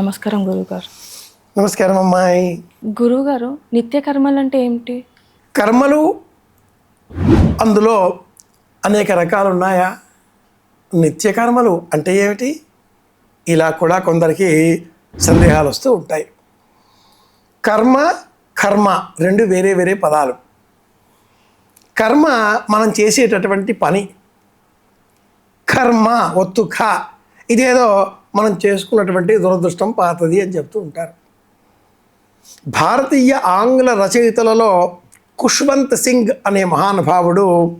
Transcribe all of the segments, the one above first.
నమస్కారం గురుగారు. నమస్కారం అమ్మాయి. గురుగారు నిత్య కర్మలు అంటే ఏమిటి? కర్మలు అందులో అనేక రకాలు ఉన్నాయా? నిత్య కర్మలు అంటే ఏమిటి? ఇలా కూడా కొందరికి సందేహాలు వస్తూ ఉంటాయి. కర్మ కర్మ రెండు వేరే వేరే పదాలు. కర్మ మనం చేసేటటువంటి పని. కర్మ ఒత్తు ఖ ఇదేదో మనం చేసుకున్నటువంటి దురదృష్టం పాతది అని చెప్తూ ఉంటారు. భారతీయ ఆంగ్ల రచయితలలో కుష్వంత్ సింగ్ అనే మహానుభావుడు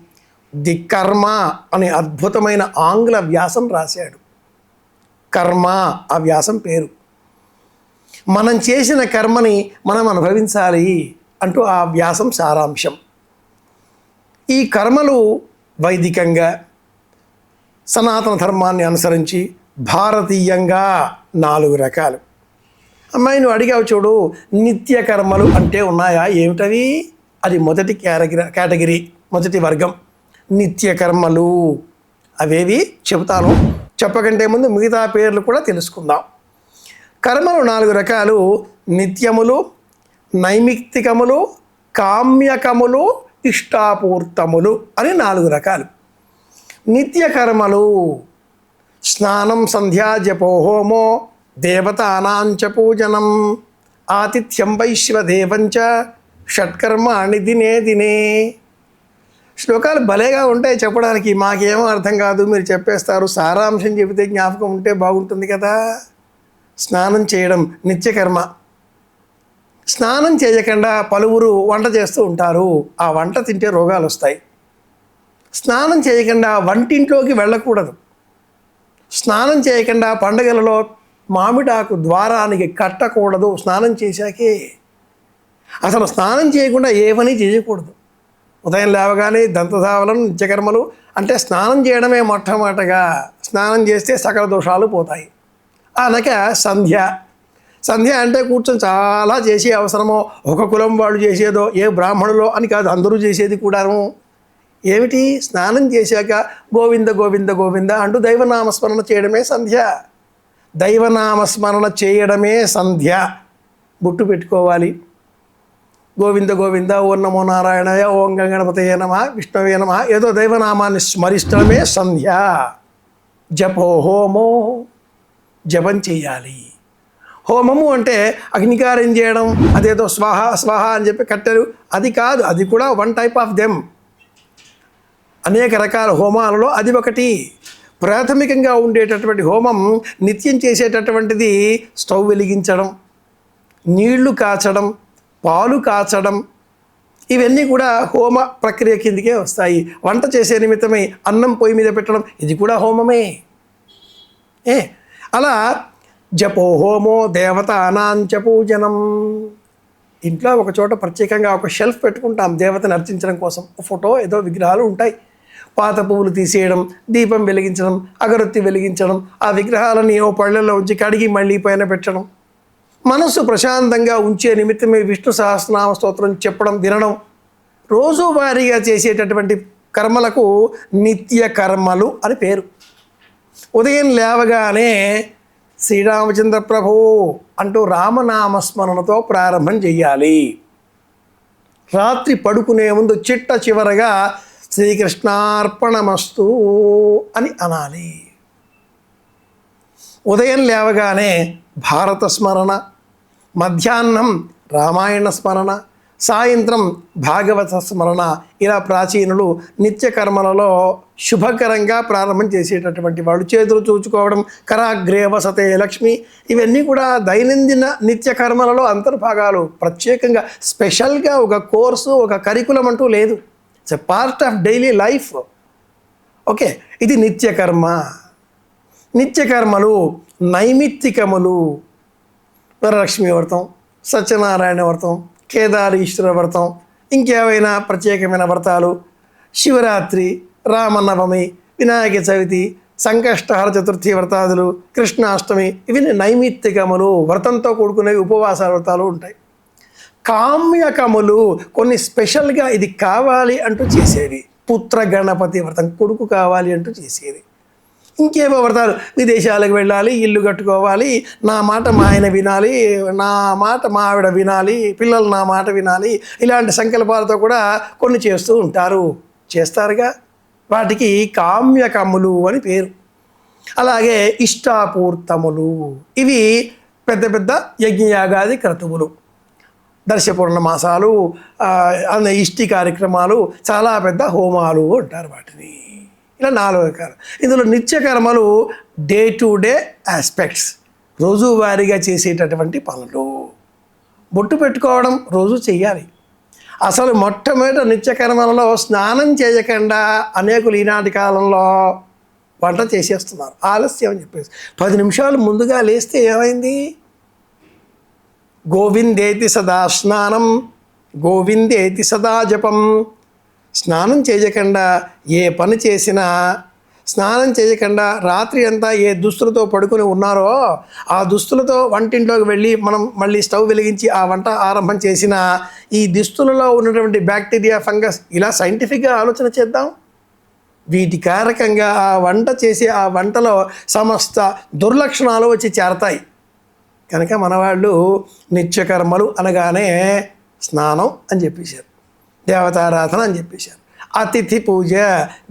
ది కర్మ అనే అద్భుతమైన ఆంగ్ల వ్యాసం రాశాడు. కర్మ ఆ వ్యాసం పేరు. మనం చేసిన కర్మని మనం అనుభవించాలి అంటూ ఆ వ్యాసం సారాంశం. ఈ కర్మలు వైదికంగా సనాతన ధర్మాన్ని అనుసరించి భారతీయంగా నాలుగు రకాలు. అమ్మాయి నువ్వు అడిగావు చూడు నిత్య కర్మలు అంటే ఉన్నాయా? ఏమిటవి? అది మొదటి కేటగిరీ కేటగిరీ మొదటి వర్గం. నిత్య కర్మలు అవేవి? చెబుతాను. చెప్పకంటే ముందు మిగతా పేర్లు కూడా తెలుసుకుందాం. కర్మలు నాలుగు రకాలు. నిత్యములు నైమిత్తికములు కామ్యకములు ఇష్టాపూర్తములు అని నాలుగు రకాలు. నిత్య కర్మలు స్నానం సంధ్యా జపో హోమో దేవతానాంచ పూజనం. ఆతిథ్యం వైశ్వదేవంచ షట్కర్మాణి దినే దినే. శ్లోకాలు భలేగా ఉంటాయి చెప్పడానికి మాకేమో అర్థం కాదు మీరు చెప్పేస్తారు సారాంశం చెబితే జ్ఞాపకం ఉంటే బాగుంటుంది కదా. స్నానం చేయడం నిత్యకర్మ. స్నానం చేయకుండా పలువురు వంట చేస్తూ ఉంటారు ఆ వంట తింటే రోగాలు వస్తాయి స్నానం చేయకుండా వంటింట్లోకి వెళ్ళకూడదు. స్నానం చేయకుండా పండగలలో మామిడాకు ద్వారానికి కట్టకూడదు. స్నానం చేశాకే అసలు స్నానం చేయకుండా ఏ పని చేయకూడదు. ఉదయం లేవగానే దంతధావలం నిత్యకర్మలు అంటే స్నానం చేయడమే మొట్టమొదటగా. స్నానం చేస్తే సకల దోషాలు పోతాయి. అనక సంధ్య. సంధ్య అంటే కూర్చొని చాలా చేసే అవసరమో. ఒక కులం వాళ్ళు చేసేదో ఏ బ్రాహ్మణులో అని కాదు అందరూ చేసేది కూడాను. ఏమిటి? స్నానం చేశాక గోవింద గోవింద గోవింద అంటూ దైవనామస్మరణ చేయడమే సంధ్య. దైవనామస్మరణ చేయడమే సంధ్య. బుట్టు పెట్టుకోవాలి. గోవింద గోవింద ఓం నమో నారాయణయ ఓం గణపతయ నమ విష్ణవే నమ ఏదో దైవనామాన్ని స్మరించడమే సంధ్య. జపో హోమో. జపం చేయాలి. హోమము అంటే అగ్నికారం చేయడం అదేదో స్వాహ స్వాహ అని చెప్పి కట్టరు. అది కాదు అది కూడా వన్ టైప్ ఆఫ్ దెమ్. అనేక రకాల హోమాలలో అది ఒకటి. ప్రాథమికంగా ఉండేటటువంటి హోమం నిత్యం చేసేటటువంటిది స్టవ్ వెలిగించడం నీళ్ళు కాచడం పాలు కాచడం ఇవన్నీ కూడా హోమ ప్రక్రియ కిందకే వస్తాయి. వంట చేసే నిమిత్తమై అన్నం పొయ్యి మీద పెట్టడం ఇది కూడా హోమమే. ఏ? అలా జపో హోమో దేవత అనాంచ పూజనం. ఇంట్లో ఒక చోట ప్రత్యేకంగా ఒక షెల్ఫ్ పెట్టుకుంటాం దేవతను అర్చించడం కోసం. ఫోటో ఏదో విగ్రహాలు ఉంటాయి. పాత పువ్వులు తీసేయడం దీపం వెలిగించడం అగరొత్తి వెలిగించడం ఆ విగ్రహాలని ఓ పళ్ళల్లో ఉంచి కడిగి మళ్ళీ పైన పెట్టడం. మనస్సు ప్రశాంతంగా ఉంచే నిమిత్తమే విష్ణు సహస్రనామ స్తోత్రం చెప్పడం వినడం. రోజువారీగా చేసేటటువంటి కర్మలకు నిత్య కర్మలు అని పేరు. ఉదయం లేవగానే శ్రీరామచంద్ర ప్రభు అంటూ రామనామస్మరణతో ప్రారంభం చెయ్యాలి. రాత్రి పడుకునే ముందు చిట్ట చివరగా శ్రీకృష్ణార్పణమస్తు అని అనాలి. ఉదయం లేవగానే భారత స్మరణ మధ్యాహ్నం రామాయణ స్మరణ సాయంత్రం భాగవత స్మరణ ఇలా ప్రాచీనులు నిత్యకర్మలలో శుభకరంగా ప్రారంభం చేసేటటువంటి వాళ్ళు. చేతులు చూచుకోవడం కరాగ్రే వసతే లక్ష్మి ఇవన్నీ కూడా దైనందిన నిత్యకర్మలలో అంతర్భాగాలు. ప్రత్యేకంగా స్పెషల్గా ఒక కోర్సు ఒక కరికులం అంటూ లేదు. It's a part of daily life okay ఇది నిత్యకర్మ. నిత్యకర్మలు నైమిత్తికములు. వరలక్ష్మి వ్రతం సత్యనారాయణ వ్రతం కేదారీశ్వర వ్రతం ఇంకేవైనా ప్రత్యేకమైన వ్రతాలు. శివరాత్రి రామనవమి వినాయక చవితి సంకష్టహర చతుర్థి వ్రతాదులు కృష్ణాష్టమి ఇవి నైమిత్తికములు. వ్రతంతో కూడుకునేవి ఉపవాస వ్రతాలు ఉంటాయి. కామ్యకములు కొన్ని స్పెషల్గా ఇది కావాలి అంటూ చేసేవి. పుత్ర గణపతి వ్రతం కొడుకు కావాలి అంటూ చేసేది ఇంకేమో పడతారు విదేశాలకు వెళ్ళాలి ఇల్లు కట్టుకోవాలి నా మాట మా ఆయన వినాలి నా మాట మా ఆవిడ వినాలి పిల్లలు నా మాట వినాలి ఇలాంటి సంకల్పాలతో కూడా కొన్ని చేస్తూ ఉంటారు. చేస్తారుగా? వాటికి కామ్యకములు అని పేరు. అలాగే ఇష్టాపూర్తములు. ఇవి పెద్ద పెద్ద యజ్ఞయాగాది క్రతువులు. దర్శపూర్ణ మాసాలు అన్న ఇష్టి కార్యక్రమాలు చాలా పెద్ద హోమాలు అంటారు వాటిని. ఇలా నాలుగు రకాలు. ఇందులో నిత్యకర్మలు డే టు డే ఆస్పెక్ట్స్ రోజువారీగా చేసేటటువంటి పనులు. బొట్టు పెట్టుకోవడం రోజు చెయ్యాలి. అసలు మొట్టమొదటి నిత్యకర్మలలో స్నానం చేయకుండా అనేకులు ఈనాటి కాలంలో వంట చేసేస్తున్నారు. ఆలస్యం అని చెప్పేసి. పది నిమిషాలు ముందుగా లేస్తే ఏమైంది? గోవిందేతి సదా స్నానం గోవిందేతి సదా జపం. స్నానం చేయకుండా ఏ పని చేసినా స్నానం చేయకుండా రాత్రి అంతా ఏ దుస్తులతో పడుకొని ఉన్నారో ఆ దుస్తులతో వంటింట్లోకి వెళ్ళి మనం మళ్ళీ స్టవ్ వెలిగించి ఆ వంట ఆరంభం చేసిన ఈ దుస్తులలో ఉన్నటువంటి బ్యాక్టీరియా ఫంగస్ ఇలా సైంటిఫిక్గా ఆలోచన చేద్దాం. వీటి కారకంగా ఆ వంట చేసే ఆ వంటలో సమస్త దుర్లక్షణాలు వచ్చి చేరతాయి. కనుక మనవాళ్ళు నిత్యకర్మలు అనగానే స్నానం అని చెప్పేశారు. దేవతారాధన అని చెప్పేశారు. అతిథి పూజ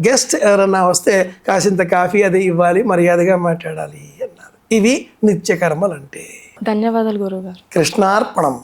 గెస్ట్ ఎవరన్నా వస్తే కాసింత కాఫీ అది ఇవ్వాలి మర్యాదగా మాట్లాడాలి అన్నారు. ఇవి నిత్యకర్మలు అంటే ధన్యవాదాలు గురువుగారు. కృష్ణార్పణం.